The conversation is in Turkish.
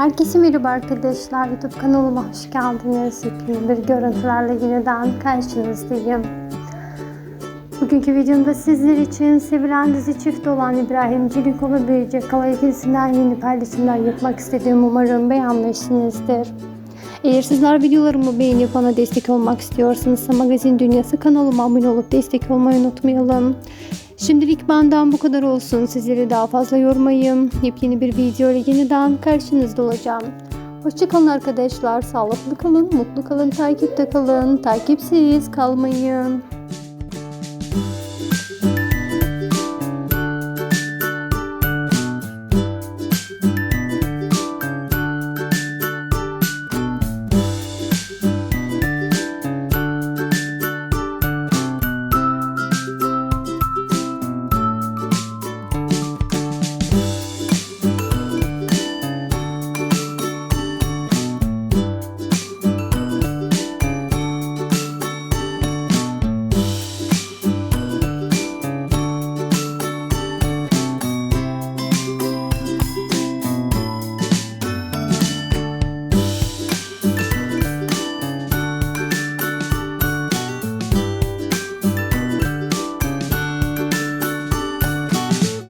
Herkese merhaba arkadaşlar. YouTube kanalıma hoş geldiniz. Yepyeni bir görüntülerle yeniden karşınızdayım. Bugünkü videomda sizler için sevilen dizi çift olan İbrahim Çelikoğlu Büyücek Hava ikilisinden yeni paylaşımlar yapmak istediğim umarım beğenmişsinizdir. Eğer sizler videolarımı beğenip bana destek olmak istiyorsanız Magazin Dünyası kanalıma abone olup destek olmayı unutmayalım. Şimdilik benden bu kadar olsun. Sizleri daha fazla yormayayım. Yepyeni bir video ile yeniden karşınızda olacağım. Hoşçakalın arkadaşlar. Sağlıklı kalın, mutlu kalın, takipte kalın. Takipsiz kalmayın.